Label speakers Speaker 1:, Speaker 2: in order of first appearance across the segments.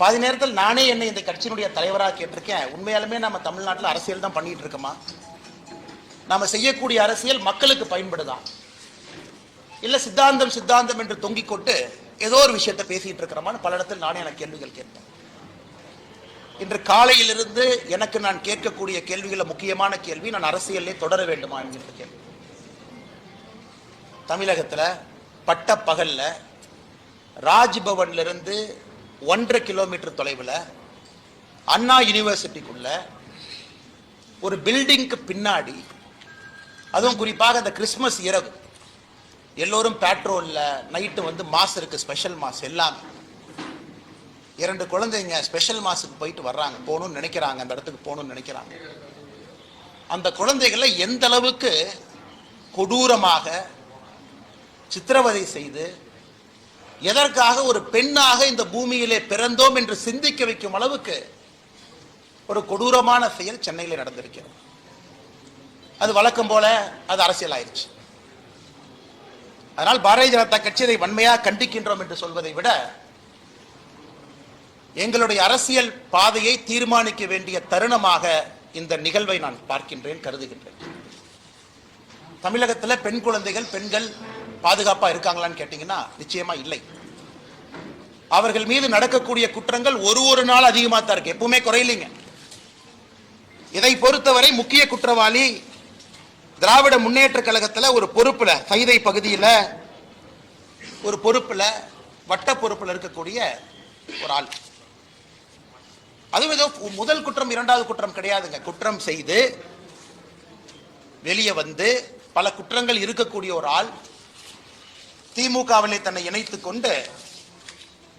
Speaker 1: பாதி நேரத்தில் நானே என்னை இந்த கட்சியினுடைய தலைவராக கேட்டிருக்கேன். உண்மையாலுமே நம்ம தமிழ்நாட்டில் அரசியல் தான் பண்ணிட்டு இருக்கோமா? நாம செய்யக்கூடிய அரசியல் மக்களுக்கு பயன்படுதான் இல்ல சித்தாந்தம் சித்தாந்தம் என்று தொங்கிக் கொண்டு ஏதோ ஒரு விஷயத்தை பேசிட்டு இருக்கிறோமான்னு பல இடத்தில் நானே எனக்கு கேள்விகள் கேட்பேன் இன்று காலையிலிருந்து எனக்கு நான் கேட்கக்கூடிய கேள்விகளை முக்கியமான கேள்வி நான் அரசியலே தொடர வேண்டுமா என்கின்ற கேள்வி. தமிழகத்தில் பட்ட பகல்ல ராஜ்பவன்ல இருந்து ஒன்றரை கிலோமீட்டர் தொலைவில் அண்ணா யூனிவர்சிட்டிக்குள்ள ஒரு பில்டிங்க்கு பின்னாடி அதுவும் குறிப்பாக அந்த கிறிஸ்மஸ் இரவு எல்லோரும் பேட்ரோலில் நைட்டு வந்து மாஸ் இருக்குது ஸ்பெஷல் மாஸ் எல்லாமே. இரண்டு குழந்தைங்க ஸ்பெஷல் மாஸுக்கு போயிட்டு வர்றாங்க போகணும்னு நினைக்கிறாங்க அந்த இடத்துக்கு போகணும்னு நினைக்கிறாங்க. அந்த குழந்தைகளை எந்த அளவுக்கு கொடூரமாக சித்திரவதை செய்து எதற்காக ஒரு பெண்ணாக இந்த பூமியிலே பிறந்தோம் என்று சிந்திக்க வைக்கும் அளவுக்கு ஒரு கொடூரமான செயல் சென்னையில் நடந்திருக்கிறது. அது வழக்கம் போல அது அரசியல் ஆயிடுச்சு அதனால் பாரதிய ஜனதா கட்சி இதை வன்மையாக கண்டிக்கின்றோம் என்று சொல்வதை விட எங்களுடைய அரசியல் பாதையை தீர்மானிக்க வேண்டிய தருணமாக இந்த நிகழ்வை நான் பார்க்கின்றேன் கருதுகின்றேன். தமிழகத்தில் பெண் குழந்தைகள் பெண்கள் பாதுகாப்பாக இருக்காங்களான்னு கேட்டிங்கன்னா நிச்சயமா இல்லை. அவர்கள் மீது நடக்கக்கூடிய குற்றங்கள் ஒரு ஒரு நாள் அதிகமாக தான் இருக்கு. எப்பவுமே குறையிலிங்க. இதை பொறுத்தவரை முக்கிய குற்றவாளி திராவிட முன்னேற்ற கழகத்துல ஒரு பொறுப்புல சைதை பகுதியில ஒரு பொறுப்புல வட்ட பொறுப்புல இருக்கக்கூடிய ஒரு ஆள். அதுவும் ஏதோ முதல் குற்றம் இரண்டாவது குற்றம் கிடையாதுங்க. குற்றம் செய்து வெளியே வந்து பல குற்றங்கள் இருக்கக்கூடிய ஒரு ஆள் திமுகவிலே தன்னை இணைத்துக் கொண்டு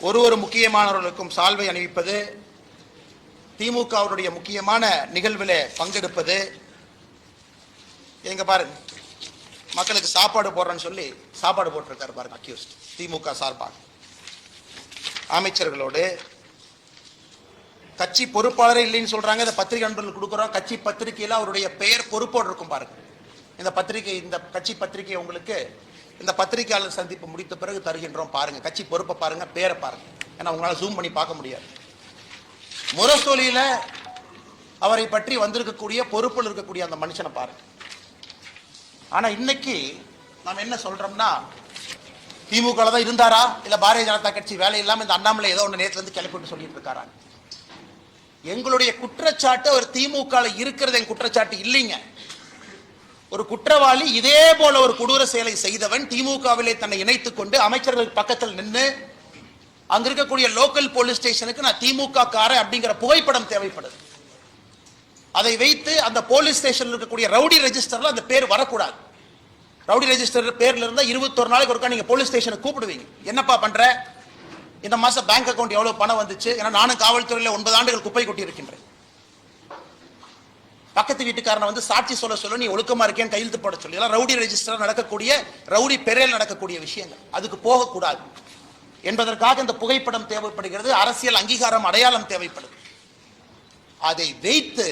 Speaker 1: ஒரு ஒரு முக்கியமானவர்களுக்கும் சால்வை அணிவிப்பது திமுகவுடைய முக்கியமான நிகழ்வில் பங்கெடுப்பது. எங்க பாருங்க. மக்களுக்கு சாப்பாடு போடுறேன்னு சொல்லி சாப்பாடு போட்டிருக்காரு பாருங்க அக்யூஸ்ட் திமுக சார்பாக. அமைச்சர்களோடு கட்சி பொறுப்பாளரே இல்லைன்னு சொல்றாங்க இந்த பத்திரிகை நண்பர்கள் கொடுக்குறோம். கட்சி பத்திரிகையில் அவருடைய பெயர் பொறுப்போடு இருக்கும் பாருங்க. இந்த பத்திரிகை இந்த கட்சி பத்திரிகை உங்களுக்கு இந்த பத்திரிகையாளர் சந்திப்பு முடித்த பிறகு தருகின்றோம் பாருங்க. கட்சி பொறுப்பை பாருங்க பேரை பாருங்க. ஏன்னா உங்களால ஜூம் பண்ணி பார்க்க முடியாது. முரசொலியில அவரை பற்றி வந்திருக்கக்கூடிய பொறுப்பில் இருக்கக்கூடிய அந்த மனுஷனை பாருங்க. ஆனா இன்னைக்கு நாம் என்ன சொல்றோம்னா திமுக தான் இருந்தாரா? இல்லை பாரதிய ஜனதா கட்சி வேலை இல்லாமல் இந்த அண்ணாமலை ஏதோ ஒன்று நேத்துல இருந்து கிளப்பிட்டு சொல்லிட்டு இருக்காரா? எங்களுடைய குற்றச்சாட்டு அவர் திமுக இருக்கிறது என் குற்றச்சாட்டு இல்லைங்க. ஒரு குற்றவாளி இதே போல ஒரு கொடூர செயலை செய்தவன் திமுகவிலே தன்னை இணைத்துக் கொண்டு அமைச்சர்கள் பக்கத்தில் நின்று அங்க இருக்கக்கூடிய லோக்கல் போலீஸ் ஸ்டேஷனுக்கு நான் திமுக கார அப்படிங்கிற புகைப்படம் தேவைப்படுது. அதை வைத்து அந்த போலீஸ் ஸ்டேஷனில் இருக்கக்கூடிய ரவுடி ரெஜிஸ்டர்ல அந்த பேர் வரக்கூடாது. ரவுடி ரெஜிஸ்டர் பேர்ல இருந்தா இருபத்தொரு நாளைக்கு ஒருக்கா நீங்க போலீஸ் ஸ்டேஷனை கூப்பிடுவீங்க. என்னப்பா பண்ற? இந்த மாசம் பேங்க் அக்கௌண்ட் எவ்வளவு பணம் வந்துச்சு? ஏன்னா நானும் காவல்துறையில ஒன்பது ஆண்டுகள் குப்பை கொட்டி இருக்கின்றேன் பக்கத்து வீட்டுக்காரனை வந்து சாட்சி சொல்ல சொல்ல நீ ஒழுக்கமா இருக்கேன்னு கையெழுத்து போட சொல்லி. எல்லாம் ரவுடி ரெஜிஸ்டர் நடக்கக்கூடிய ரவுடி பெறையில் நடக்கக்கூடிய விஷயங்கள். அதுக்கு போகக்கூடாது. என்பதற்காக இந்த புகைப்படம் தேவைப்படுகிறது. அரசியல் அங்கீகாரம் அடையாளம் தேவைப்படுது. அதை வைத்து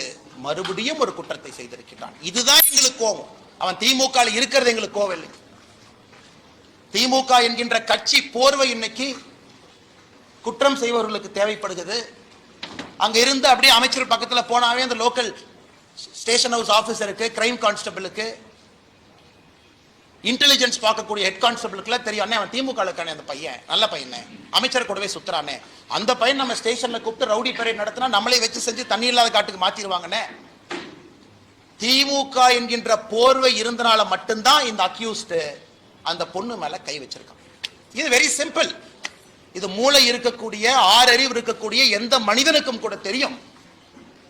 Speaker 1: மறுபடியும் ஒரு குற்றத்தை செய்திருக்கிறான் இதுதான் எங்களுக்கு கோபம். அவன் திமுக இருக்கிறது எங்களுக்கு கோவம் இல்லை. திமுக என்கின்ற கட்சி போர்வை இன்னைக்கு குற்றம் செய்பவர்களுக்கு தேவைப்படுகிறது. அங்க இருந்து அப்படியே அமைச்சர் பக்கத்துல போனாவே அந்த லோக்கல் ஸ்டேஷன் ஹவுஸ் ஆஃபீஸருக்கு கிரைம் கான்ஸ்டபிளுக்கு இன்டெலிஜென்ஸ் பார்க்கக்கூடிய ஹெட் கான்ஸ்டபிளுக்குலாம் தெரியும். அண்ணே அவன் திமுக இருக்கானே அந்த பையன். நல்ல பையனே. அமைச்சர் கூடவே சுத்துறானே. அந்த பையன் நம்ம ஸ்டேஷன்ல கூப்பிட்டு ரவுடி பரேட் நடத்தினா நம்மளே வச்சு செஞ்சு தண்ணி இல்லாத காட்டுக்கு மாத்திருவாங்கண்ணே. திமுக என்கின்ற போர்வை இருந்தனால மட்டும்தான் இந்த அக்யூஸ்ட் அந்த பொண்ணு மேல கை வச்சிருக்கான். இது வெரி சிம்பிள் இது மூளை இருக்கக்கூடிய ஆறறிவு இருக்கக்கூடிய எந்த மனிதனுக்கும் கூட தெரியும்.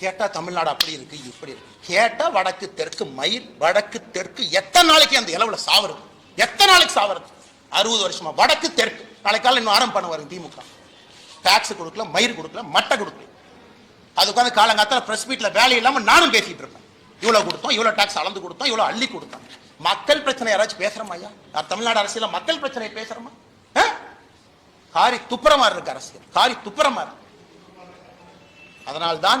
Speaker 1: கேட்டா தமிழ்நாடு அப்படி இருக்கு இப்படி இருக்கு. கேட்டா வடக்கு தெற்கு மயில் வடக்கு தெற்கு. எத்தனை நாளைக்கு அந்த இளவுல சாவறது? எத்தனை நாளைக்கு சாவறது? அறுபது வருஷமா. வடக்கு தெற்கு. நாளைக்கால இன்னும் ஆரம்பம் பண்ண வரும் திமுக. டாக்ஸ் கொடுக்கல மயிர் கொடுக்கல மட்டை கொடுக்கல. அது உட்காந்து காலங்காத்தால ப்ரெஸ் மீட்டில் வேலை இல்லாமல் நானும் பேசிட்டு இருப்பேன். இவ்வளோ கொடுத்தோம் இவ்வளோ டாக்ஸ் அளந்து கொடுத்தோம் இவ்வளோ அள்ளி கொடுத்தோம். மக்கள் பிரச்சனை யாராச்சும் பேசுறோமா ஐயா? நான் தமிழ்நாடு அரசியல மக்கள் பிரச்சனை பேசுறோமா? காரி துப்புரமா இருக்கு அரசியல். காரி துப்புரமா இருக்கு அதனால்தான்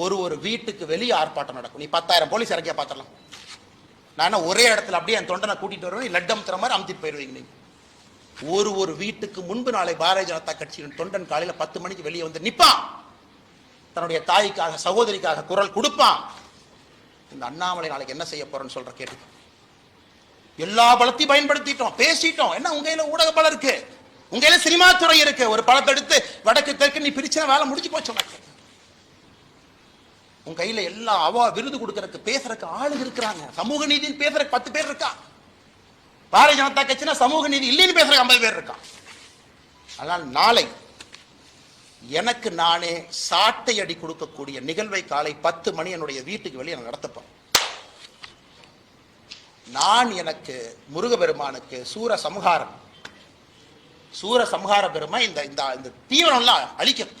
Speaker 1: ஒரு ஒரு வீட்டுக்கு வெளியே ஆர்ப்பாட்டம் நடக்கும். நீ பத்தாயிரம் போலீஸ் இறக்கியா பார்த்துடலாம் நான் ஒரே இடத்துல அப்படியே என் தொண்டனை கூட்டிட்டு வருவேன். நீ லட்டு அமுத்துற மாதிரி அமுத்திட்டு போயிடுவீங்க நீங்கள் ஒரு ஒரு வீட்டுக்கு முன்பு நாளை பாரதிய ஜனதா கட்சியின் தொண்டன் காலையில் பத்து மணிக்கு வெளியே வந்து நிற்பான் தன்னுடைய தாய்க்காக சகோதரிக்காக குரல் கொடுப்பான். இந்த அண்ணாமலை நாளைக்கு என்ன செய்ய போறேன்னு சொல்ற கேட்டு. எல்லா பலத்தையும் பயன்படுத்திட்டோம். பேசிட்டோம். என்ன உங்க கையில ஊடக பலம் இருக்கு? உங்க கையில சினிமா துறை இருக்கு. ஒரு படத்தை எடுத்து வடக்கு தெற்கு நீ பிரிச்சா வேலை முடிஞ்சு போச்சு உனக்கு. உன் கையில எல்லா அவா விருது கொடுக்கறதுக்கு பேசுறதுக்கு ஆளுங்க இருக்கிறாங்க. சமூக நீதின்னு பேசுறதுக்கு பத்து பேர் இருக்கா? பாரதிய ஜனதா கட்சினா சமூக நீதி இல்லைன்னு பேசுறதுக்கு ஐம்பது பேர் இருக்கான் அதனால் நாளை எனக்கு நானே சாட்டை அடி கொடுக்கக்கூடிய நிகழ்வை காலை பத்து மணி என்னுடைய வீட்டுக்கு வெளியே நான் நடத்தப்போம் நான் எனக்கு முருகபெருமானுக்கு சூர சம்ஹாரம். சூர சம்ஹார பெருமை இந்த இந்த இந்த தீவிரம்லாம் அழிக்கணும்.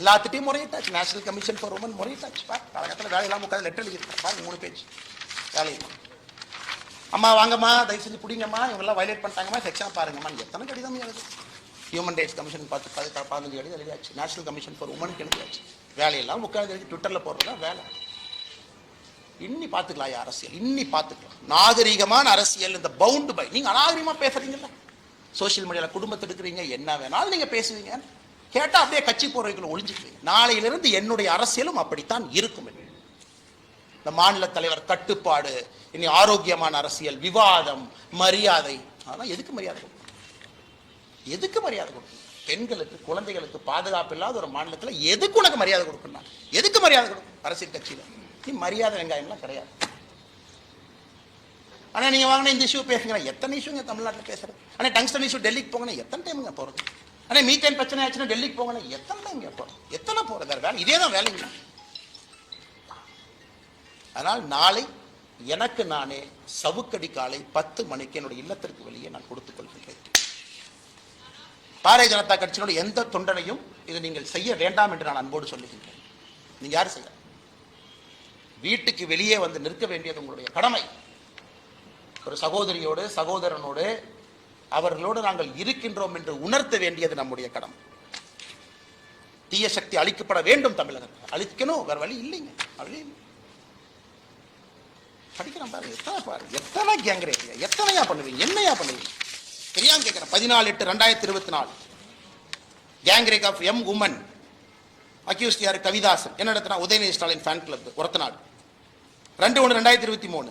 Speaker 1: எல்லாத்துட்டையும் முறையிட்டாச்சு நேஷனல் கமிஷன் ஃபார் உமன் முறையிட்டாச்சு பா காலகட்டத்தில் வேலையெல்லாம் உட்காந்து லெட்டர் எழுதியிருக்கேன் பாருங்க மூணு பேஜ் வேலையில் அம்மா வாங்கம்மா தயவு செஞ்சு பிடிங்கம்மா இவங்கெல்லாம் வயலேட் பண்ணிட்டாங்கம்மா செக்ஷன் பாருங்கம்மா. எத்தனை கடிதம் எழுது? ஹியூமன் ரைட்ஸ் கமிஷன் பார்த்து பதி பதினஞ்சு கடிதம் எழுதியாச்சு. நேஷனல் கமிஷன் ஃபார் உமனுக்கு எழுதியாச்சு. வேலையெல்லாம் உட்காந்து எழுதி ட்விட்டரில் போடுறதா வேலை. இன்னி பார்த்துக்கலாம் அரசியல். இன்னி பார்த்துக்கலாம் நாகரிகமான அரசியல் இந்த பவுண்டு பை நீங்கள் அநாகரிகமாக பேசுகிறீங்களா சோஷியல் மீடியாவில் குடும்பத்தை எடுக்கிறீங்க என்ன வேணாலும் நீங்கள் பேசுவீங்க. கேட்டா அப்படியே கட்சி போறவைக்குள்ள ஒளிஞ்சுக்குவீங்க நாளையிலிருந்து என்னுடைய அரசியலும் அப்படித்தான் இருக்கும் இந்த மாநில தலைவர் கட்டுப்பாடு இனி ஆரோக்கியமான அரசியல் விவாதம் மரியாதை. அதெல்லாம் எதுக்கு மரியாதை கொடுக்கணும்? எதுக்கு மரியாதை கொடுக்கணும்? பெண்களுக்கு குழந்தைகளுக்கு பாதுகாப்பு இல்லாத ஒரு மாநிலத்தில் எதுக்கு உனக்கு மரியாதை கொடுக்கணும் எதுக்கு மரியாதை கொடுக்கணும்? அரசியல் கட்சியில. நீ மரியாதை வெங்காயம்லாம் கிடையாது. ஆனா நீங்கள் வாங்கினா இந்த இஷ்யூ பேசுங்க. எத்தனை இஷ்யூங்க தமிழ்நாட்டில் பேசுறது ஆனா டங்ஸ்டன் இஷ்யூ டெல்லிக்கு போங்கன்னா எத்தனை டைமுங்க போறது? ஆனால் மீத்தேன் பிரச்சனை ஆச்சுன்னா டெல்லிக்கு போகணும் எத்தனை இங்கே போகிறோம் எத்தனை போகிறதா வேலை இதே தான் வேலைங்க. அதனால் நாளை எனக்கு நானே சவுக்கடி காலை பத்து மணிக்கு என்னுடைய இல்லத்திற்கு வெளியே நான் கொடுத்துக் கொள்கின்றேன். பாரதிய ஜனதா கட்சியினுடைய எந்த தொண்டனையும் இதை நீங்கள் செய்ய வேண்டாம் என்று நான் அன்போடு சொல்லுகின்றேன். நீங்கள் யார் செய்ய? வீட்டுக்கு வெளியே வந்து நிற்க வேண்டியது உங்களுடைய கடமை. ஒரு சகோதரியோடு சகோதரனோடு அவர்களோடு நாங்கள் இருக்கின்றோம் என்று உணர்த்த வேண்டியது நம்முடைய கடமை. தீய சக்தி அழிக்கப்பட வேண்டும் தமிழகத்தில் அழிக்கணும் வேற வழி இல்லைங்க. வழி இல்லை படிக்கிறேன் பாருங்க எத்தனை பாருங்க எத்தனை கேங்குறீங்க எத்தனையா பண்ணுவீங்க என்னையா பண்ணுவீங்க? தெரியாம கேட்குறேன் பதினாலு எட்டு ரெண்டாயிரத்தி இருபத்தி நாலு gang rape of M woman accused யார்? கவிதாசன். என்ன நடத்தினா? உதயநிதி ஸ்டாலின் ஃபேன் கிளப் ஒருத்தநாடு ரெண்டு ஒன்று ரெண்டாயிரத்தி இருபத்தி மூணு.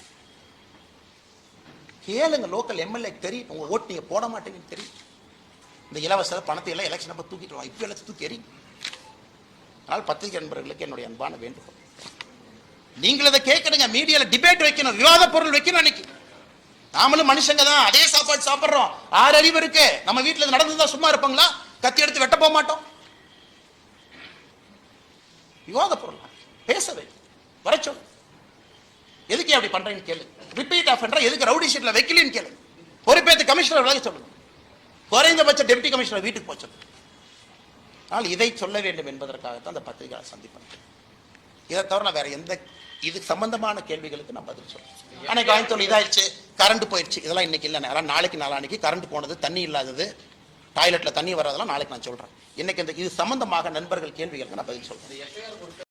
Speaker 1: கேளுங்க லோக்கல் எம்எல்ஏ தெரியும். உங்க ஓட்டு நீங்க போட மாட்டேங்கன்னு தெரியும். இந்த இலவச பணத்தை எல்லாம் எலெக்ஷன் அப்ப தூக்கிட்டு வாங்க இப்போ எல்லாம் தூக்கி எறியும் அதனால் பத்திரிகை நண்பர்களுக்கு என்னுடைய அன்பான வேண்டுகோள். நீங்கள் இதை கேட்கணுங்க. மீடியாவில் டிபேட் வைக்கணும். விவாத பொருள் வைக்கணும் அன்னைக்கு. நாமளும் மனுஷங்க தான். அதே சாப்பாடு சாப்பிட்றோம். ஆறு அறிவு இருக்கு. நம்ம வீட்டில் இது சும்மா இருப்பாங்களா? கத்தி எடுத்து வெட்ட போக மாட்டோம். விவாத பொருள். பேசவே வர எதுக்கு அப்படி பண்றேன்னு கேளு. ரிப்பீட் ஆஃபெண்டரா எதுக்கு ரவுடி ஷீட்ல வைக்கலன்னு கேளு. பொறுப்பேற்று கமிஷனர் விலக சொல்லுங்க குறைந்தபட்ச டெப்டி கமிஷனர் வீட்டுக்கு போக சொல்லுங்க ஆனால் இதை சொல்ல வேண்டும் என்பதற்காகத்தான் அந்த பத்திரிகை சந்திப்பேன் இதை தவிர நான் வேற எந்த இது சம்பந்தமான கேள்விகளுக்கு நான் பதில் சொல்றேன் ஆனால் கோயம்புத்தூர் இதாயிடுச்சு கரண்ட் போயிடுச்சு. இதெல்லாம் இன்னைக்கு இல்லை. நேரம் நாளைக்கு நாளான்னைக்கு கரண்ட் போனது தண்ணி இல்லாதது டாய்லெட்ல தண்ணி வர்றதெல்லாம் நாளைக்கு நான் சொல்றேன். இன்னைக்கு இந்த இது சம்பந்தமாக நண்பர்கள் கேள்விகளுக்கு நான் பதில் சொல்கிறேன்